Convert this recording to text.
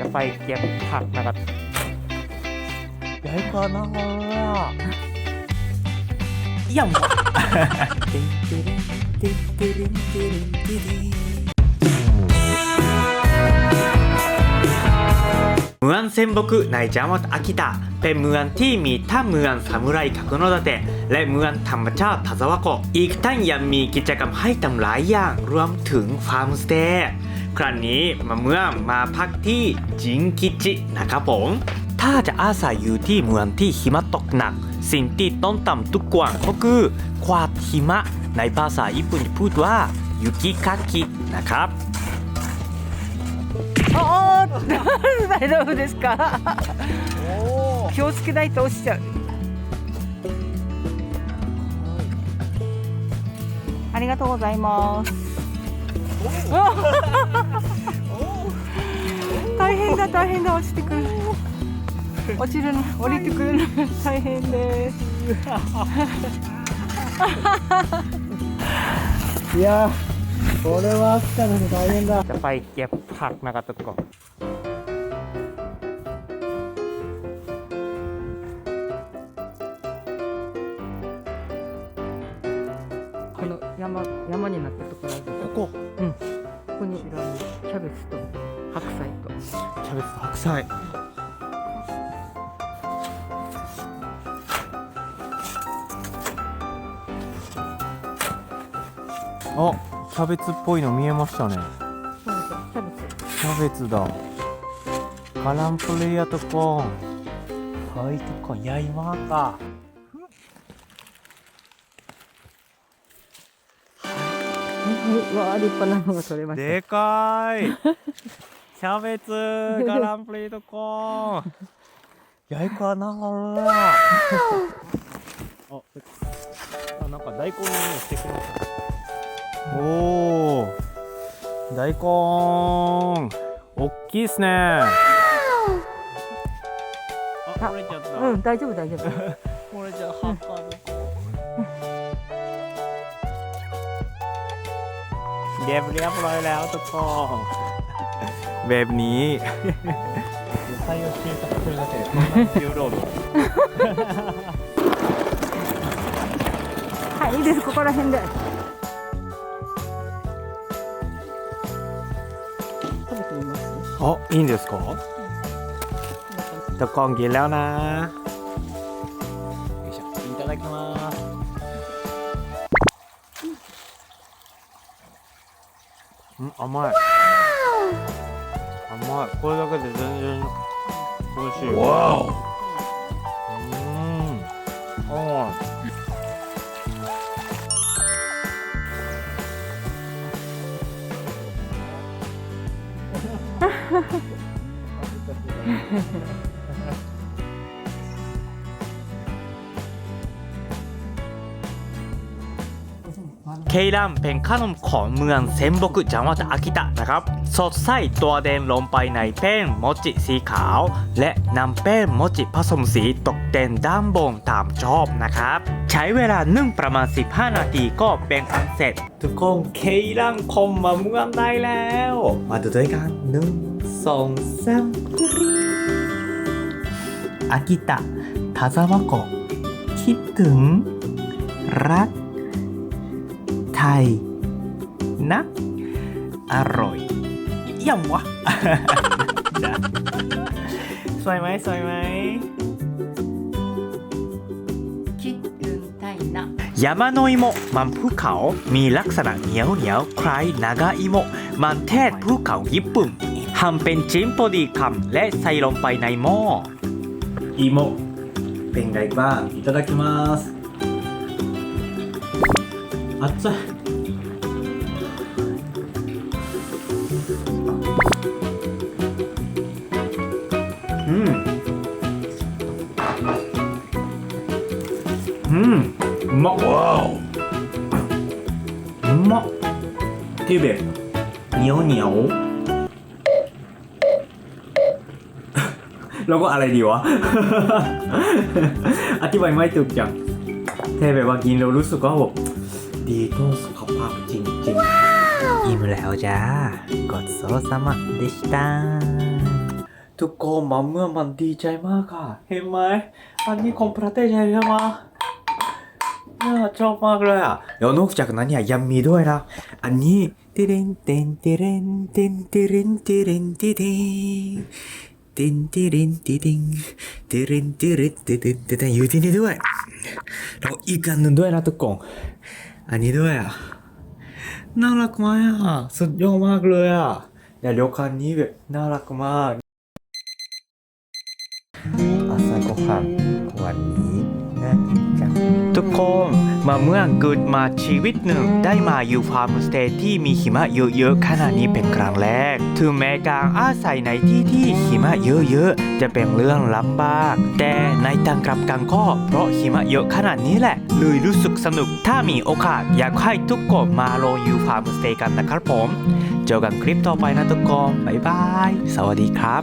จะไปเก็บผักนะครับใหญ่กว่านะเยี่ยมเมืองเซนบกุในจังหวัดอากิตะเป็นเมืองที่มีทั้งเมืองซามูไรกักโนดาเตะและเมืองธรรมชาติทาซาวะโกะอีกทั้งยังมีกิจกรรมให้ทำหลายอย่างรวมถึงฟาร์มสเตย์ ครั้งนี้มาเมืองมาพักที่จิงกิจินะครับผม ถ้าจะอาศัยอยู่ที่เมืองที่หิมะตกหนัก สิ่งที่ต้องทำทุกวันก็คือควาดหิมะในภาษาญี่ปุ่นพูดว่ายุกิคากินะครับ おお大丈夫ですか気をつけないと落ちちゃうありがとうございます 大変だ大変だ落ちてくる。落ちるの降りてくるの大変です。いやこれは秋たの大変だ。やっぱりやっぱなかったとか山山になったところある。ここ。ここにキャベツと白菜と。キャベツと白菜。あキャベツっぽいの見えましたね。キャベツ。キャベツだ。カランプレやとこはいとこやいまかうわ立派なのが取れました。でかい。キャベツカランプレとこやいかなああなんか大根の匂いしてきました。おお大根。大きいっすね。あ折れちゃった、うん大丈夫大丈夫。こ れじゃ葉っぱ เรียบเรียบร้อยแล้วทุกคนแบบนี้野菜を収穫するだけでこんな重労働はいいいですここら辺で食べてみますあいいんですかทุกคนกินแล้วนะよいしょいただきます うん甘い。甘い。これだけで全然美味しいわおうん。甘い เคลัมเป็นขนมของเมืองเซนบกุจังหวัดอากิตะนะครับ สดใสตัวแดงลงไปในแป้งโมจิสีขาว และนำแป้งโมจิผสมสีตกแต่งด้านบนตามชอบนะครับ ใช้เวลานึ่งประมาณ 15 นาทีก็เป็นอันเสร็จ ทุกคนเคลัมคมมาเมืองได้แล้ว มาดูด้วยกันหนึ่งสองสามอากิตะทาซาวะโกะคิดถึงรัก ย นะ อร่อยเยี่ยมวะ จ้ะสวยไหมสวยไหม キックンタイナ 山の芋มันภูเขา มีลักษณะเหนียวเหนียวคล้ายนาgaอิโมมันเทศภูเขาญี่ปุ่นหั่นเป็นชิ้นพอดีคำและใส่ลงไปในหม้ออิโมเป็นไงบ้างいただきます熱い うんうんうまっうまっ手でเหนียวเหนียว แล้วก็อะไรดีวะ อธิบายไม่ถูกจังแค่แบบว่ากินเรารู้สึกว่าแบบดีต่อสุขภาพจริงๆอิ่มแล้วจ้ากดโซซามะでした ทุกคนมาเมื่อมันดีใจมากค่ะ เห็นไหมอันนี้ของประเทศไทยใช่ไหมเนี่ยชอบมากเลยอะเดี๋ยวนอกจากนั้นเนี่ยยังมีด้วยนะ อันนี้ติรินตินติรินตินติรินติรินติรินตินติรินติรินติรินติรินติรินติรินอยู่ที่นี่ด้วยแล้วอีกอันหนึ่งด้วยนะทุกคนอันนี้ด้วยอะน่ารักมากอะสุดยอดมากเลยอะแต่เดี๋ยวคันนี้แบบน่ารักมาก มาเมื่อเกิดมาชีวิตหนึ่งได้มาอยู่ฟาร์มสเตย์ที่มีหิมะเยอะๆขนาดนี้เป็นครั้งแรก ถึงแม้การอาศัยในที่ที่หิมะเยอะๆจะเป็นเรื่องลำบาก แต่ในทางกลับกันก็เพราะหิมะเยอะขนาดนี้แหละ เลยรู้สึกสนุก ถ้ามีโอกาสอยากให้ทุกคนมาลงอยู่ฟาร์มสเตย์กันนะครับผม เจอกันคลิปต่อไปนะทุกคนบ๊ายบาย สวัสดีครับ